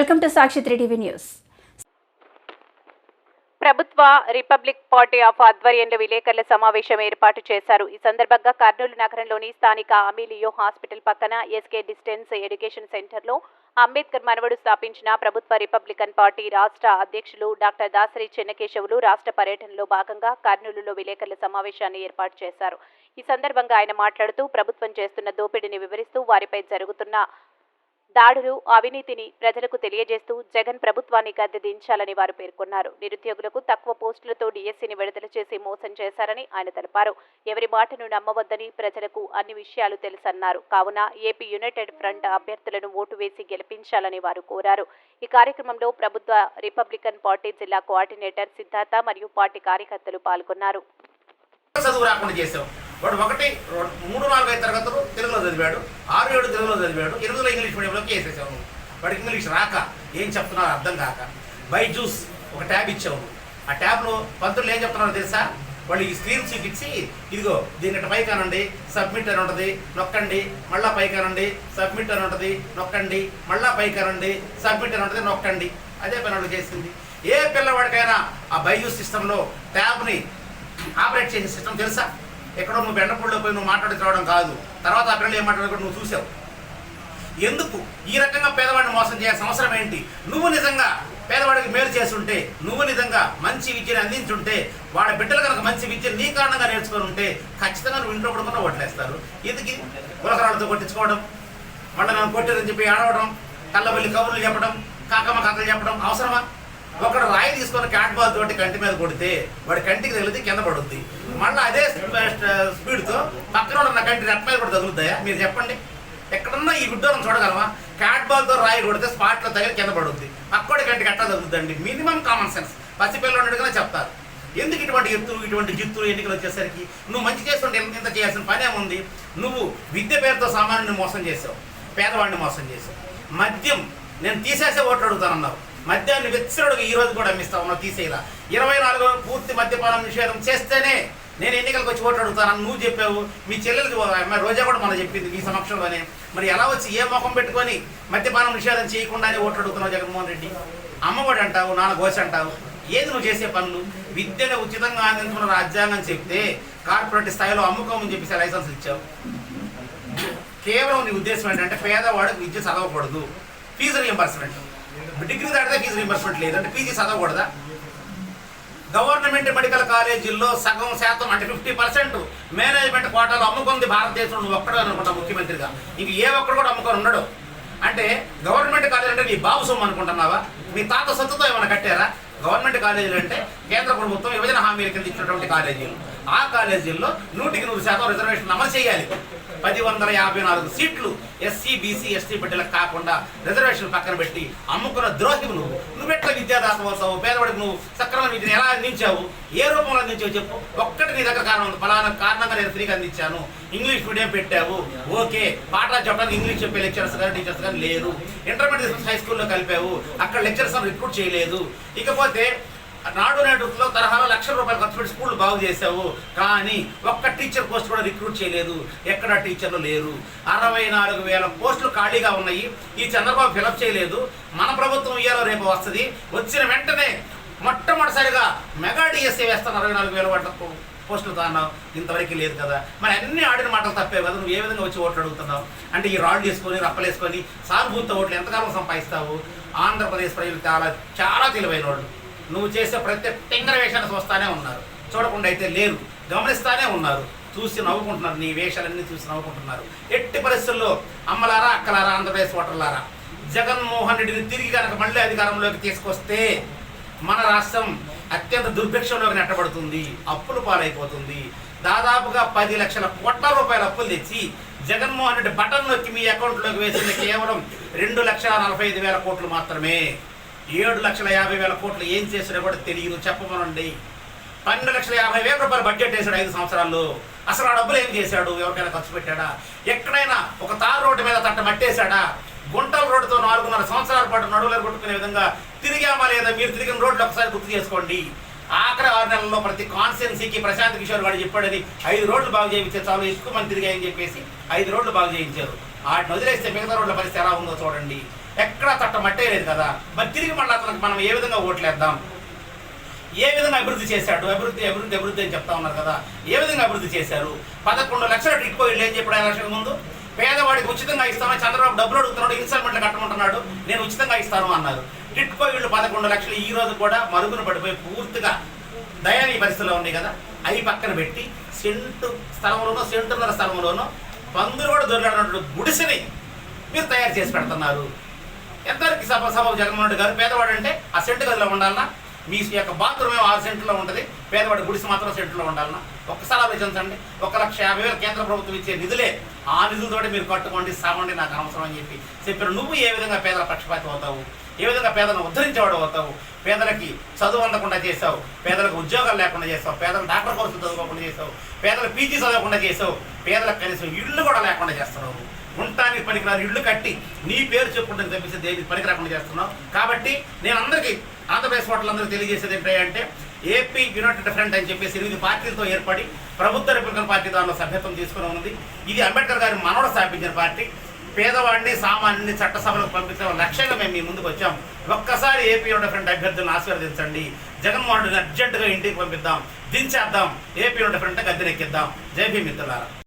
Welcome to Sakshi three TV news. ప్రభుత్వ republic party of ఆధ్వర్యంలో విలేకరుల సమావేశం ఏర్పాటు చేశారు. ఈ సందర్భంగా కర్నూలు నగరంలోని స్థానిక అమీలియో హాస్పిటల్ పక్కన ఎస్కే డిస్టెన్స్ ఎడ్యుకేషన్ సెంటర్లో అంబేద్కర్ మనవడు స్థాపించిన ప్రభుత్వ రిపబ్లికన్ పార్టీ రాష్ట్ర అధ్యక్షులు డాక్టర్ దాసరి చెన్నకేశవులు రాష్ట్ర పర్యటనలో భాగంగా కర్నూలులో విలేకరుల సమావేశాన్ని ఏర్పాటు చేశారు. ఈ సందర్భంగా ఆయన మాట్లాడుతూ ప్రభుత్వం చేస్తున్న దోపిడీని వివరిస్తూ వారిపై జరుగుతున్న దాడులు అవినీతిని ప్రజలకు తెలియజేస్తూ జగన్ ప్రభుత్వాన్ని గద్దె దించాలని వారు పేర్కొన్నారు. నిరుద్యోగులకు తక్కువ పోస్టులతో డిఎస్సీని విడుదల చేసి మోసం చేశారని ఆయన తెలిపారు. ఎవరి మాటను నమ్మవద్దని ప్రజలకు అన్ని విషయాలు తెలుసన్నారు. కావున ఏపీ యునైటెడ్ ఫ్రంట్ అభ్యర్థులను ఓటు వేసి గెలిపించాలని వారు కోరారు. ఈ కార్యక్రమంలో ప్రభుత్వ రిపబ్లికన్ పార్టీ జిల్లా కోఆర్డినేటర్ సిద్ధార్థ మరియు పార్టీ కార్యకర్తలు పాల్గొన్నారు. చదువు రాకుండా చేసావు వాడు ఒకటి మూడు నాలుగు ఐదు తరగతులు తెలుగులో చదివాడు ఆరు ఏడు తెలుగులో చదివాడు ఎనిమిదిలో ఇంగ్లీష్ మీడియంలోకి వేసేసావు వాడికి ఇంగ్లీష్ రాక ఏం చెప్తున్నారో అర్థం కాక బైజూస్ ఒక ట్యాబ్ ఇచ్చావు ఆ ట్యాబ్లో పంతులు ఏం చెప్తున్నారో తెలుసా? వాళ్ళు ఈ స్క్రీన్ చూపించి ఇదిగో దీని పై పైకి అనండి సబ్మిట్ అని ఉంటుంది నొక్కండి మళ్ళా పైకి అనండి సబ్మిట్ అని ఉంటుంది నొక్కండి మళ్ళా పైకి అనండి సబ్మిట్ అని ఉంటుంది నొక్కండి. అదే పని వాళ్ళు చేసింది. ఏ పిల్లవాడికైనా ఆ బైజూస్ సిస్టంలో ట్యాబ్ని ఆపరేట్ చేసే సిస్టమ్ తెలుసా? ఎక్కడో నువ్వు బెండపూడిలో పోయి నువ్వు మాట్లాడి రావడం కాదు. తర్వాత ఆ పిల్లలు ఏం మాట్లాడకుండా నువ్వు చూసావు. ఎందుకు? ఈ రకంగా పేదవాడిని మోసం చేయాల్సిన అవసరం ఏంటి? నువ్వు నిజంగా పేదవాడికి మేలు చేస్తుంటే నువ్వు నిజంగా మంచి విద్యను అందించుంటే వాడి బిడ్డలు కనుక మంచి విద్య నీ కారణంగా నేర్చుకొని ఉంటే ఖచ్చితంగా నువ్వు ఇంట్లో పడుకున్న ఓట్లేస్తారు ఎందుకు? గులకరాలతో కొట్టించుకోవడం మళ్ళీ నన్ను కొట్టారని చెప్పి ఆడవడం కళ్ళబల్లి కబుర్లు చెప్పడం కాకమ్మ కథలు చెప్పడం అవసరమా? ఒకడు రాయి తీసుకొని క్యాట్ బాల్ తోటి కంటి మీద కొడితే వాడి కంటికి తగిలితే కింద పడుద్ది. మళ్ళీ అదే స్పీడ్తో పక్కన ఉన్న కంటి రెప్ప మీద కూడా తగులుతాయా? మీరు చెప్పండి. ఎక్కడన్నా ఈ గుడ్డోరం చూడగలమా? క్యాట్ బాల్తో రాయి కొడితే స్పాట్లో తగిలి కింద పడుద్ది. అక్కడి కంటి అట్టా తగులుద్దండి. మినిమం కామన్ సెన్స్ పసిపిల్లలు అడుగునే చెప్తారు. ఎందుకు ఇటువంటి ఎత్తులు ఇటువంటి జిత్తులు ఎన్నికలు వచ్చేసరికి? నువ్వు మంచి చేస్తుంటే ఎంత ఇంత చేయాల్సిన పని ఏముంది? నువ్వు విద్య పేరుతో సామాన్యుని మోసం చేసావు. పేదవాడిని మోసం చేసావు. మద్యం నేను తీసేసే ఓట్లు అడుగుతానన్నావు. మద్యాన్ని వెచ్చరుడుగా ఈ రోజు కూడా అమ్మిస్తా ఉన్నావు తీసేలా ఇరవై నాలుగు పూర్తి మద్యపానం నిషేధం చేస్తేనే నేను ఎన్నికలకు వచ్చి ఓట్లు అడుగుతానని నువ్వు చెప్పావు మీ చెల్లెలు అమ్మాయి రోజా కూడా మన చెప్పింది మీ సమక్షంలోనే. మరి ఎలా వచ్చి ఏ ముఖం పెట్టుకొని మద్యపానం నిషేధం చేయకుండానే ఓట్లు అడుగుతున్నావు జగన్మోహన్ రెడ్డి? అమ్మఒడి అంటావు నాన్న గోస అంటావు. ఏది నువ్వు చేసే పనులు? విద్యను ఉచితంగా అందించుకున్న రాజ్యాంగం చెప్తే కార్పొరేట్ స్థాయిలో అమ్ముకోమని చెప్పేసి లైసెన్స్ ఇచ్చావు. కేవలం నీ ఉద్దేశం ఏంటంటే పేదవాడికి విద్య చదవకూడదు. ఫీజు రియంబర్స్మెంట్ డిగ్రీ దాటితే ఫీజు రియంబర్స్మెంట్ లేదు. అంటే పీజీ చదవకూడదా? గవర్నమెంట్ మెడికల్ కాలేజీల్లో సగం శాతం అంటే ఫిఫ్టీ పర్సెంట్ మేనేజ్మెంట్ కోటాలు అమ్ముకుంది భారతదేశంలో నువ్వు ఒక్కడే అనుకుంటా ముఖ్యమంత్రిగా. ఇంక ఏ ఒక్కడు కూడా అమ్ముకొని ఉండడు. అంటే గవర్నమెంట్ కాలేజీ అంటే నీ బాబు సొమ్ము అనుకుంటున్నావా? మీ తాత సొత్తుతో ఏమైనా కట్టారా? గవర్నమెంట్ కాలేజీలు అంటే కేంద్ర ప్రభుత్వం విభజన హామీల కింద ఇచ్చినటువంటి కాలేజీలు. ఆ కాలేజీల్లో నూటికి నూరు శాతం రిజర్వేషన్ అమలు చేయాలి. పది వందల యాభై నాలుగు సీట్లు ఎస్సీ బీసీ ఎస్టీ బిడ్డలకు కాకుండా రిజర్వేషన్ పక్కన పెట్టి అమ్ముకున్న ద్రోహివు నువ్వు. నువ్వెట్లా విద్యాదాత అవుతావు? పేదవాడికి నువ్వు సక్రమ విద్యను ఎలా అందించావు? ఏ రూపంలో అందించావు చెప్పు. ఒక్కటి నీ దగ్గర కారణం ఉంది. ఫలానా కారణంగా నేను ఫ్రీగా అందించాను. ఇంగ్లీష్ మీడియం పెట్టావు. ఓకే. పాఠాలు చెప్పడానికి ఇంగ్లీష్ చెప్పే లెక్చరర్స్ కానీ టీచర్స్ కానీ లేరు. ఇంటర్మీడియట్ హై స్కూల్లో కలిపావు. అక్కడ లెక్చరర్స్ రిక్రూట్ చేయలేదు. ఇకపోతే నాడు నేడులో తరహాలో లక్షల రూపాయలు ఖర్చు పెట్టి స్కూల్ బాగు చేసావు కానీ ఒక్క టీచర్ పోస్ట్ కూడా రిక్రూట్ చేయలేదు. ఎక్కడ టీచర్లు లేరు. అరవై నాలుగు వేల పోస్టులు ఖాళీగా ఉన్నాయి. ఈ చంద్రబాబు ఫిలప్ చేయలేదు. మన ప్రభుత్వం ఇయ్యాలో రేపు వస్తుంది. వచ్చిన వెంటనే మొట్టమొదటిసారిగా మెగా డిఎస్ఏ వేస్తాను అరవై నాలుగు వేల వాటికి పోస్టులు అన్నావు ఇంతవరకు లేదు కదా. మరి అన్ని ఆడిన మాటలు తప్పే కదా. నువ్వు ఏ విధంగా వచ్చి ఓట్లు అడుగుతున్నావు? అంటే ఈ రాళ్ళు వేసుకొని రప్పలేసుకొని సానుభూత ఓట్లు ఎంతకాలం సంపాదిస్తావు? ఆంధ్రప్రదేశ్ ప్రజలు చాలా చాలా తెలివైన వాళ్ళు నువ్వు చేసే ప్రతి టింగర వేషాన్ని చూస్తానే ఉన్నారు. చూడకుండా అయితే లేరు. గమనిస్తానే ఉన్నారు. చూసి నవ్వుకుంటున్నారు. నీ వేషాలన్నీ చూసి నవ్వుకుంటున్నారు. ఎట్టి పరిస్థితుల్లో అమ్మలారా అక్కలారా ఆంధ్రప్రదేశ్ ఓటర్లారా జగన్మోహన్ రెడ్డిని తిరిగి కనుక మళ్ళీ అధికారంలోకి తీసుకొస్తే మన రాష్ట్రం అత్యంత దుర్భిక్షంలోకి నెట్టబడుతుంది. అప్పులు పాలైపోతుంది. దాదాపుగా పది లక్షల కోట్ల రూపాయల అప్పులు తెచ్చి జగన్మోహన్ రెడ్డి బటన్ నొక్కి మీ అకౌంట్లోకి వేసింది కేవలం రెండు లక్షల నలభై ఐదు వేల కోట్లు మాత్రమే. ఏడు లక్షల యాభై వేల కోట్లు ఏం చేసినా కూడా తెలియదు చెప్పమనండి. పన్నెండు లక్షల యాభై వేల రూపాయలు బడ్జెట్ వేశాడు ఐదు సంవత్సరాల్లో. అసలు ఆ డబ్బులు ఏం చేశాడు? ఎవరికైనా ఖర్చు పెట్టాడా? ఎక్కడైనా ఒక తారు రోడ్డు మీద తట్ట మట్టేశాడా? గుంటల రోడ్డుతో నాలుగున్నర సంవత్సరాల పాటు నడువులు కొట్టుకునే విధంగా తిరిగామా లేదా? మీరు తిరిగిన రోడ్లు ఒకసారి గుర్తు చేసుకోండి. ఆఖరి ఆరు నెలల్లో ప్రతి కాన్స్టిట్యున్సీకి ప్రశాంత్ కిషోర్ గారు చెప్పాడని ఐదు రోడ్లు బాగు చేయించే చాలు ఎక్కువ మంది తిరిగాయని చెప్పేసి ఐదు రోడ్లు బాగు చేయించారు. వాటిని వదిలేస్తే మిగతా రోడ్ల పరిస్థితి ఎలా ఉందో చూడండి. ఎక్కడా తట్ట మట్టే లేదు కదా. మరి తిరిగి మళ్ళీ అతనికి మనం ఏ విధంగా ఓట్లేద్దాం? ఏ విధంగా అభివృద్ధి చేశాడు? అభివృద్ధి అభివృద్ధి అభివృద్ధి అని చెప్తా ఉన్నారు కదా. ఏ విధంగా అభివృద్ధి చేశారు? పదకొండు లక్షల టిట్కో వీళ్ళు ఏం చెప్పాడు ఎలక్షన్ ముందు? పేదవాడికి ఉచితంగా ఇస్తాను చంద్రబాబు డబ్బులు అడుగుతున్నాడు ఇన్స్టాల్మెంట్లు కట్టమంటున్నాడు నేను ఉచితంగా ఇస్తాను అన్నారు. టిట్కో వీళ్ళు పదకొండు లక్షలు ఈ రోజు కూడా మరుగున పడిపోయి పూర్తిగా దయనీయ పరిస్థితిలో ఉన్నాయి కదా. అవి పక్కన పెట్టి సెంటు స్థలంలోనో సెంటున్నర స్థలంలోనో పందులు కూడా దొరికినటువంటి గుడిసెని మీరు తయారు చేసి పెడుతున్నారు. ఎంతవరకు సభ సభ జగన్మోహన్ రెడ్డి గారు పేదవాడు అంటే ఆ సెంటు గదిలో ఉండాలన్నా మీ యొక్క బాత్రూమ్ ఏమో ఆరు సెంట్లో ఉంటుంది. పేదవాడి గుడిసి మాత్రం సెంట్లో ఉండాలన్నా ఒక్కసారి ఆలోచించండి. ఒక లక్ష యాభై వేలు కేంద్ర ప్రభుత్వం ఇచ్చే నిధులే ఆ నిధులతోటి మీరు కట్టుకోండి సాగండి నాకు అవసరం అని చెప్పి చెప్పారు నువ్వు ఏ విధంగా పేదల పక్షపాతి అవుతావు? ఏ విధంగా పేదలను ఉద్ధరించేవాడు అవుతావు. పేదలకి చదువు అందకుండా చేసావు పేదలకు ఉద్యోగాలు లేకుండా చేసావు పేదలు డాక్టర్ కోర్సులు చదువుకోకుండా చేసావు పేదల పీజీ చదవకుండా చేసావు పేదలకు కనీసం ఇళ్ళు కూడా లేకుండా చేస్తున్నావు. ఉండటానికి పనికిరాని ఇళ్ళు కట్టి నీ పేరు చెప్పుకుంటే తప్పిస్తే దేనికి పనికిరాకుండా చేస్తున్నావు? కాబట్టి నేను అందరికీ ఆంధ్రప్రదేశ్ ఓటర్లందరికీ తెలియజేసేది ఏంటంటే ఏపీ యునైటెడ్ ఫ్రంట్ అని చెప్పేసి ఎనిమిది పార్టీలతో ఏర్పడి ప్రభుత్వ రిపబ్లికన్ పార్టీ దానిలో సభ్యత్వం తీసుకుని ఉంది ఇది అంబేద్కర్ గారి మనవడు స్థాపించిన పార్టీ. పేదవాడిని సామాన్యుని చట్టసభలకు పంపించడం లక్ష్యంగా మేము మీ ముందుకు వచ్చాం. ఒక్కసారి ఏపీ యునైటెడ్ ఫ్రెండ్ అభ్యర్థులను ఆశీర్వదించండి. జగన్మోహన్ రెడ్డిని అర్జెంటుగా ఇంటికి పంపిద్దాం. దించేద్దాం. ఏపీ యునైటెడ్ ఫ్రెండ్ గద్దెనెక్కిద్దాం. జై భీమ్ మిత్రులారా.